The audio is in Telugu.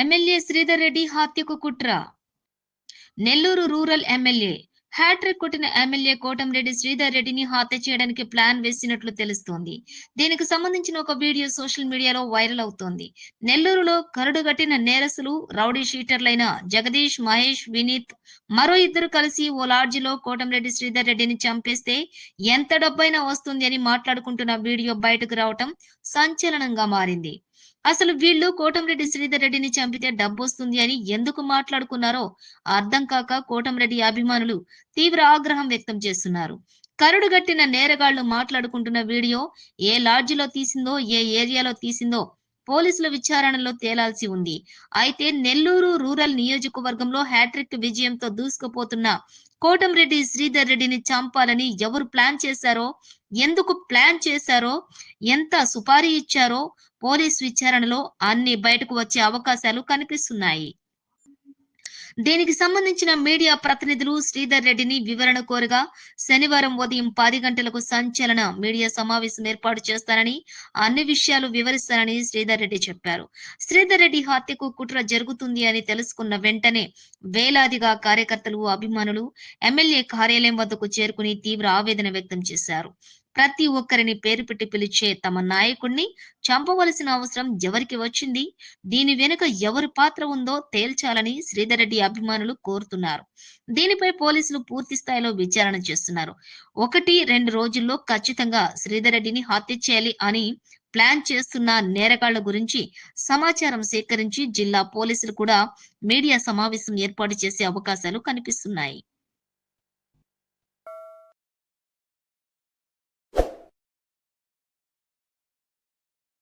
ఎమ్మెల్యే శ్రీధర్ రెడ్డి హత్యకు కుట్ర. Nellore rural MLA hat trick కొట్టిన ఎమ్మెల్యే కోటంరెడ్డి శ్రీధర్ రెడ్డిని హత్య చేయడానికి ప్లాన్ వేసినట్లు తెలుస్తోంది. దీనికి సంబంధించిన ఒక వీడియో సోషల్ మీడియాలో వైరల్ అవుతోంది. నెల్లూరులో కరుడుగట్టిన నేరసులు రౌడీ షీటర్లైన జగదీష్ మహేష్ వినీత్ మరో ఇద్దరు కలిసి ఓ లాడ్జిలో కోటంరెడ్డి శ్రీధర్ రెడ్డిని చంపేస్తే ఎంత డబ్బైనా వస్తుంది అని మాట్లాడుకుంటున్న వీడియో బయటకు రావటం సంచలనంగా మారింది. అసలు వీళ్ళు కోటంరెడ్డి శ్రీధర్ రెడ్డిని చంపితే డబ్బు వస్తుంది అని ఎందుకు మాట్లాడుకున్నారో అర్థం కాక కోటంరెడ్డి అభిమానులు తీవ్ర ఆగ్రహం వ్యక్తం చేస్తున్నారు. కరుడుగట్టిన నేరగాళ్ళు మాట్లాడుకుంటున్న వీడియో ఏ లాడ్జిలో తీసిందో ఏ ఏరియాలో తీసిందో పోలీసుల విచారణలో తేలాల్సి ఉంది. అయితే నెల్లూరు రూరల్ నియోజకవర్గంలో హ్యాట్రిక్ విజయంతో దూసుకుపోతున్న కోటంరెడ్డి శ్రీధర్ రెడ్డిని చంపాలని ఎవరు ప్లాన్ చేశారో ఎందుకు ప్లాన్ చేశారో ఎంత సుపారీ ఇచ్చారో పోలీస్ విచారణలో అన్ని బయటకు వచ్చే అవకాశాలు కనిపిస్తున్నాయి. దీనికి సంబంధించిన మీడియా ప్రతినిధులు శ్రీధర్ రెడ్డిని వివరణ కోరగా శనివారం ఉదయం పది గంటలకు సంచలన మీడియా సమావేశం ఏర్పాటు చేస్తానని అన్ని విషయాలు వివరిస్తానని శ్రీధర్ రెడ్డి చెప్పారు. శ్రీధర్ రెడ్డి హత్యకు కుట్ర జరుగుతుంది అని తెలుసుకున్న వెంటనే వేలాదిగా కార్యకర్తలు అభిమానులు ఎమ్మెల్యే కార్యాలయం వద్దకు చేరుకుని తీవ్ర ఆవేదన వ్యక్తం చేశారు. ప్రతి ఒక్కరిని పేరు పెట్టి పిలిచే తమ నాయకుణ్ణి చంపవలసిన అవసరం ఎవరికి వచ్చింది? దీని వెనుక ఎవరి పాత్ర ఉందో తేల్చాలని శ్రీధర్ రెడ్డి అభిమానులు కోరుతున్నారు. దీనిపై పోలీసులు పూర్తి స్థాయిలో విచారణ చేస్తున్నారు. ఒకటి రెండు రోజుల్లో ఖచ్చితంగా శ్రీధర్ రెడ్డిని హత్య చేయాలి అని ప్లాన్ చేస్తున్న నేరగాళ్ళ గురించి సమాచారం సేకరించి జిల్లా పోలీసులు కూడా మీడియా సమావేశం ఏర్పాటు చేసే అవకాశాలు కనిపిస్తున్నాయి.